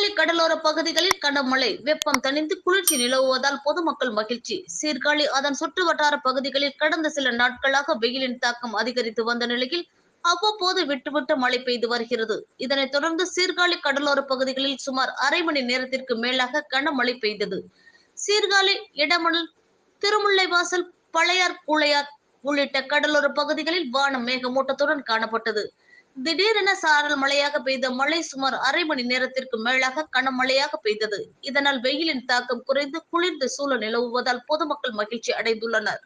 சீர்காழி கடலோர பகுதிகளில் கனமழை வெப்பம் தணிந்து குளிர்ச்சி நிலவுவதால் பொதுமக்கள் மகிழ்ச்சி. சீர்காழி அதன் சுற்று வட்டார பகுதிகளில் கடந்த சில நாட்களாக வெயிலின் தாக்கம் அதிகரித்து வந்த நிலையில் அவ்வப்போது விட்டுவிட்டு மழை பெய்து வருகிறது. இதனைத் தொடர்ந்து சீர்காழி கடலோர பகுதிகளில் சுமார் அரை மணி நேரத்திற்கு மேலாக கனமழை பெய்தது. சீர்காழி இடமணல் திருமுல்லைவாசல் பழையார் கூழையார் உள்ளிட்ட கடலோர பகுதிகளில் வானம் மேகமூட்டத்துடன் காணப்பட்டது. திடீரென சாரல் மழையாக பெய்த மழை சுமார் அரை மணி நேரத்திற்கு மேலாக கனமழையாக பெய்தது. இதனால் வெயிலின் தாக்கம் குறைந்து குளிர்ந்த சூழல் நிலவுவதால் பொதுமக்கள் மகிழ்ச்சி அடைந்துள்ளனர்.